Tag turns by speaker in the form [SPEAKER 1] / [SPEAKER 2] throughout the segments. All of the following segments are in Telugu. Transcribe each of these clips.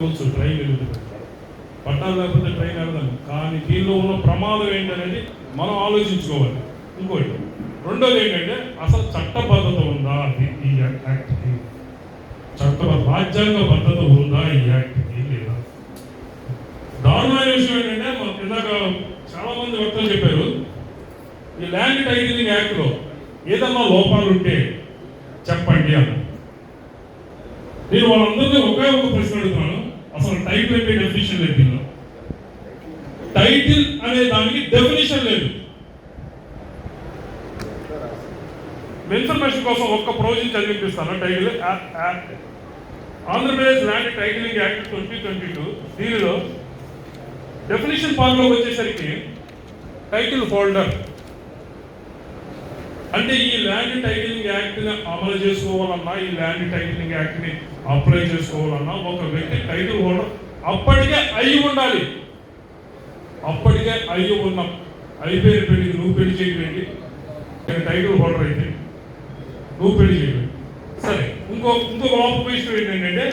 [SPEAKER 1] కూర్చో ట్రైన్ వెళ్తుంది పట్టాలు లేకపోతే ట్రైన్ వెళ్దాం కానీ దీనిలో ఉన్న ప్రమాదం ఏంటనేది మనం ఆలోచించుకోవాలి. ఇంకోటి రెండోది ఏంటంటే అసలు చట్టబద్ధత ఉందా ఈ- యాక్ట్కి చట్ట రాజ్యాంగ భద్రత ఉందా ఈ యాక్ట్కి లేదా? దారుణమైన విషయం ఏంటంటే మన ఇందాక చాలా మంది వక్తలు చెప్పారు ఈ ల్యాండ్ టైటిలింగ్ యాక్ట్లో ఏదన్నా లోపాలు ఉంటే చెప్పండి అన్న నేను వాళ్ళందరినీ ఒకే ఒక ప్రశ్న అడుగుతున్నాను. అసలు డెఫినేషన్ లేదు దీనిలో. టైటిల్ అనే దానికి డెఫినేషన్ లేదు. ఇన్ఫర్మేషన్ కోసం ఒక్క provision చదివిపిస్తాను. Title Andhra Pradesh land titling act twenty twenty two దీనిలో డెఫినేషన్ పార్ట్లోకి వచ్చేసరికి టైటిల్ హోల్డర్ అంటే ఈ ల్యాండ్ టైటిలింగ్ యాక్ట్ని అమలు చేసుకోవాలన్నా ఈ ల్యాండ్ టైటిలింగ్ యాక్ట్ని అప్లై చేసుకోవాలన్నా ఒక వ్యక్తి టైటిల్ హోల్డర్ అప్పటికే అయి ఉండాలి. అప్పటికే అయి ఉన్న అయిపోయిన పెళ్ళికి నువ్వు పెళ్ళి చేయబెట్టి టైటిల్ హోల్డర్ అయితే నువ్వు పెళ్ళి చేయబెట్టి సరే ఇంకో ఇంకొక లోపం విషయం ఏంటంటే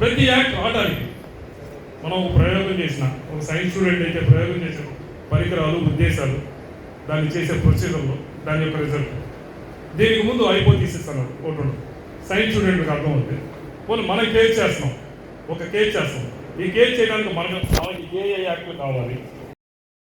[SPEAKER 1] ప్రతి యాక్ట్ ఆడాలి మనం ఒక ప్రయోగం చేసిన ఒక సైన్స్ స్టూడెంట్ అయితే ప్రయోగం చేసిన పరికరాలు ఉద్దేశాలు దాన్ని చేసే ప్రొసీజర్లో దాని యొక్క రిజల్ట్ దీనికి ముందు అయిపో తీసేస్తాను ఒకటి సైన్స్ స్టూడెంట్కి అర్థం అవుతుంది పోనీ మనం కేక్ చేస్తాం ఒక కేక్ చేస్తాం ఈ కేక్ చేయడానికి మనకు కావాలి ఏ ఏ యాక్ట్లు కావాలి.